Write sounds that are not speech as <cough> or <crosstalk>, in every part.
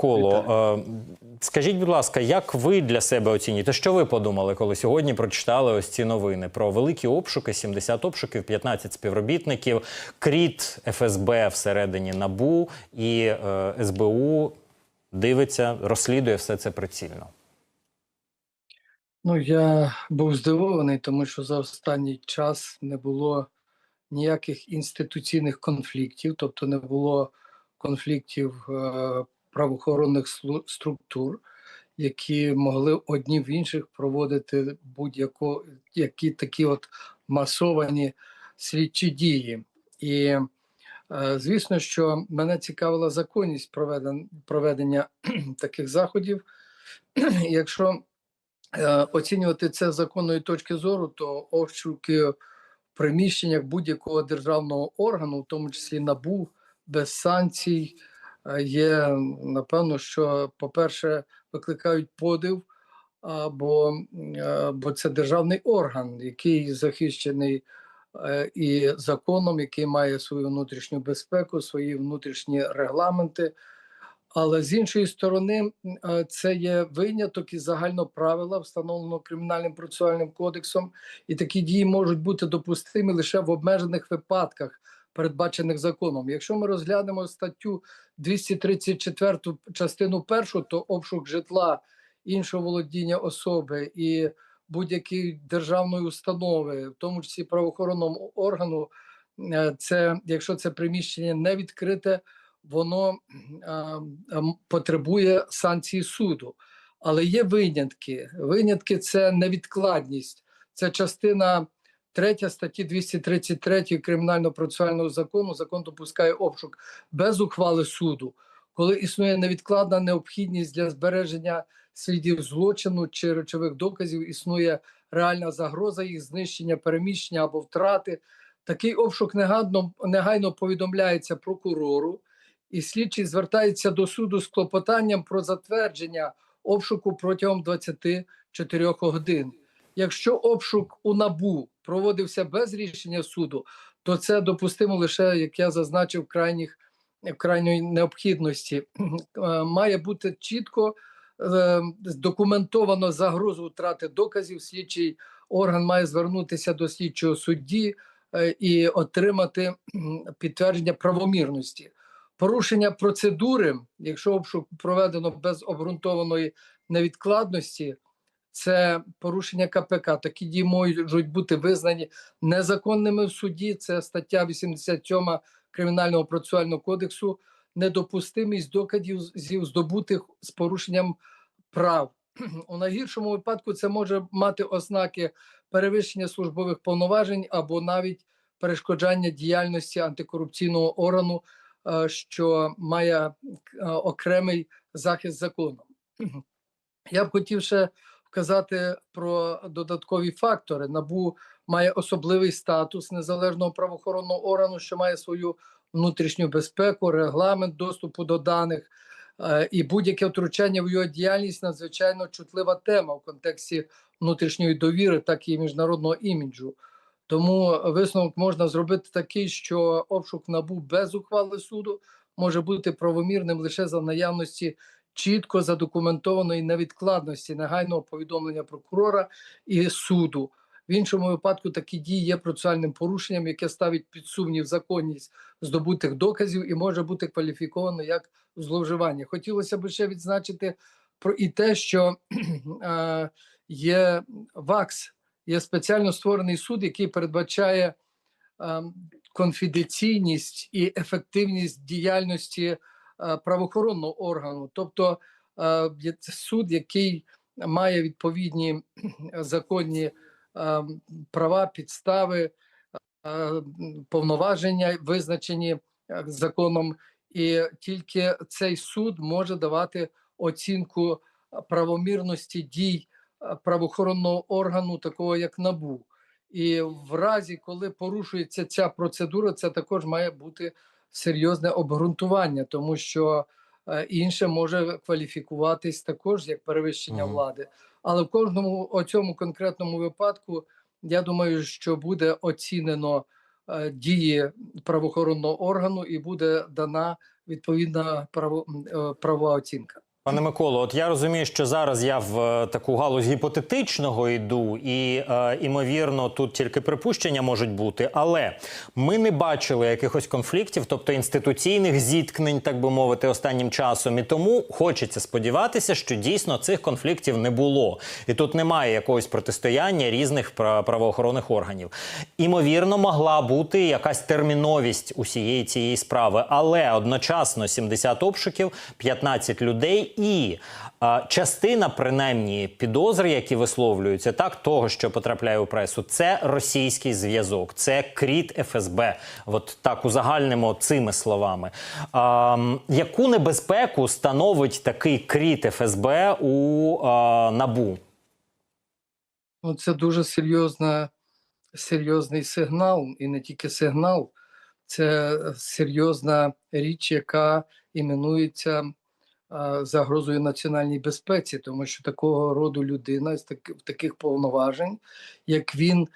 коло. Е, Скажіть, будь ласка, як ви для себе оцінюєте? Що ви подумали, коли сьогодні прочитали ось ці новини про великі обшуки, 70 обшуків, 15 співробітників, КРІТ, ФСБ всередині НАБУ і е, СБУ дивиться, розслідує все це прицільно. Ну, я був здивований, тому що за останній час не було ніяких інституційних конфліктів, тобто не було конфліктів е, правоохоронних структур, які могли одні в інших проводити будь-яко які такі от масовані слідчі дії. І е, звісно, що мене цікавила законність проведен, проведення <clears throat> таких заходів. Якщо е, оцінювати це з законної точки зору, то обшуки в приміщеннях будь-якого державного органу, в тому числі НАБУ, без санкцій, є напевно, що, по-перше, викликають подив, бо, е, бо це державний орган, який захищений е, і законом, який має свою внутрішню безпеку, свої внутрішні регламенти. Але з іншої сторони, е, це є виняток із загального правила, встановленого кримінальним процесуальним кодексом, і такі дії можуть бути допустимі лише в обмежених випадках, передбачених законом. Якщо ми розглянемо статтю 234 частину першу, то обшук житла іншого володіння особи і будь-якої державної установи, в тому числі правоохоронного органу, е, це якщо це приміщення не відкрите, воно а, м, потребує санкції суду. Але є винятки. Винятки це невідкладність. Це частина 3 статті 233 Кримінального процесуального закону. Закон допускає обшук без ухвали суду, коли існує невідкладна необхідність для збереження слідів злочину чи речових доказів, існує реальна загроза їх знищення, переміщення або втрати. Такий обшук негайно, негайно повідомляється прокурору і слідчий звертається до суду з клопотанням про затвердження обшуку протягом 24 годин. Якщо обшук у набу проводився без рішення суду, то це допустимо лише, як я зазначив, крайніх крайньої необхідності. Е, Має бути чітко е, документовано загрозу втрати доказів. Слідчий орган має звернутися до слідчого судді е, і отримати підтвердження правомірності порушення процедури, якщо обшук проведено без обґрунтованої невідкладності, це порушення КПК. Такі дії можуть бути визнані незаконними в суді. Це стаття 87 Кримінального процесуального кодексу, недопустимість доказів зі- здобутих з порушенням прав. У найгіршому випадку це може мати ознаки перевищення службових повноважень або навіть перешкоджання діяльності антикорупційного органу е, що має е, окремий захист закону. Я б хотів ще вказати про додаткові фактори. Набу має особливий статус незалежного правоохоронного органу, що має свою внутрішню безпеку, регламент доступу до даних. е, І будь-яке втручання в його діяльність надзвичайно чутлива тема в контексті внутрішньої довіри, так і міжнародного іміджу. Тому висновок можна зробити такий, що обшук набув без ухвали суду може бути правомірним лише за наявності чітко задокументованої невідкладності негайного повідомлення прокурора і суду. В іншому випадку такі дії є процесуальним порушенням, яке ставить під сумнів законність здобутих доказів і може бути кваліфіковано як зловживання. Хотілося б ще відзначити про і те, що е, є ВАКС, є спеціально створений суд, який передбачає ем, конфіденційність і ефективність діяльності е, правоохоронного органу, тобто е, суд, який має відповідні <clears throat> законні ем, права, підстави, е, повноваження, визначені е, законом, і тільки цей суд може давати оцінку правомірності дій е, правоохоронного органу, такого як НАБУ. І в разі, коли порушується ця процедура, це також має бути серйозне обґрунтування, тому що е, інше може кваліфікуватись також як перевищення угу. влади. Але в кожному о цьому конкретному випадку я думаю, що буде оцінено е, дії правоохоронного органу і буде дана відповідна право, е, правова оцінка. Пане Миколо, от я розумію, що зараз я в е, таку галузь гіпотетичного йду, і е, імовірно, тут тільки припущення можуть бути, але ми не бачили якихось конфліктів, тобто інституційних зіткнень, так би мовити, останнім часом. І тому хочеться сподіватися, що дійсно цих конфліктів не було, і тут немає якогось протистояння різних пра- правоохоронних органів. Імовірно, могла бути якась терміновість усієї цієї справи, але одночасно 70 обшуків, 15 людей і а, частина, принаймні, підозр, які висловлюються, так того, що потрапляє у пресу, це російський зв'язок, це кріт ФСБ. От так узагальнимо цими словами. А, яку небезпеку становить такий кріт ФСБ у а, набу? Ну, це дуже серйозна, серйозний сигнал, і не тільки сигнал, це серйозна річ, яка іменується загрозою національній безпеці, тому що такого роду людина з таких повноважень, як він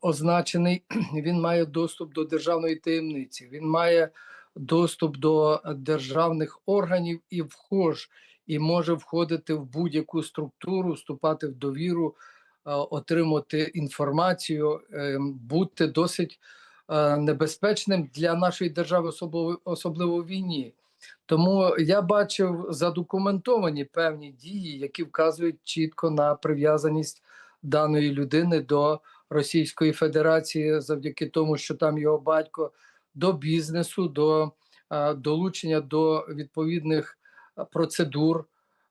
означений, <clears throat> він має доступ до державної таємниці, він має доступ до державних органів і вхож, і може входити в будь-яку структуру, вступати в довіру отримати інформацію, е, бути досить небезпечним для нашої держави, особливо в війні. Тому я бачив задокументовані певні дії, які вказують чітко на прив'язаність даної людини до Російської Федерації, завдяки тому, що там його батько до бізнесу, до е, долучення до відповідних е, процедур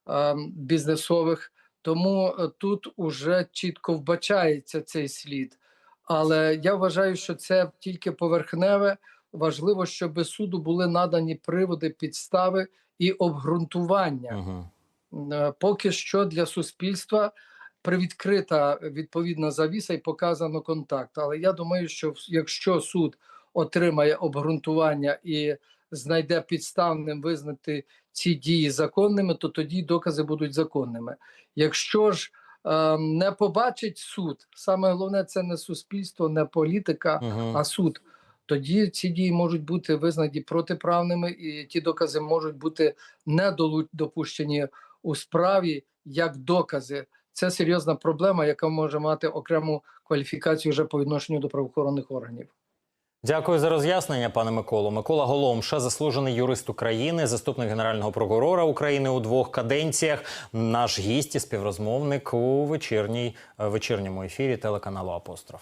е, бізнесових. Тому тут уже чітко вбачається цей слід. Але я вважаю, що це тільки поверхневе. Важливо, щоб суду були надані приводи, підстави і обґрунтування. Угу. Е, Поки що для суспільства привідкрита відповідна завіса і показано контакт. Але я думаю, що якщо суд отримає обґрунтування і знайде підставним визнати ці дії законними, то тоді докази будуть законними. Якщо ж е, не побачить суд, саме головне це не суспільство, не політика, Угу. а суд. Тоді ці дії можуть бути визнані протиправними, і ті докази можуть бути не допущені у справі як докази. Це серйозна проблема, яка може мати окрему кваліфікацію вже по відношенню до правоохоронних органів. Дякую за роз'яснення, пане Миколо. Микола Голомша, заслужений юрист України, заступник генерального прокурора України у двох каденціях. Наш гість і співрозмовник у вечірній вечірньому ефірі телеканалу Апостроф.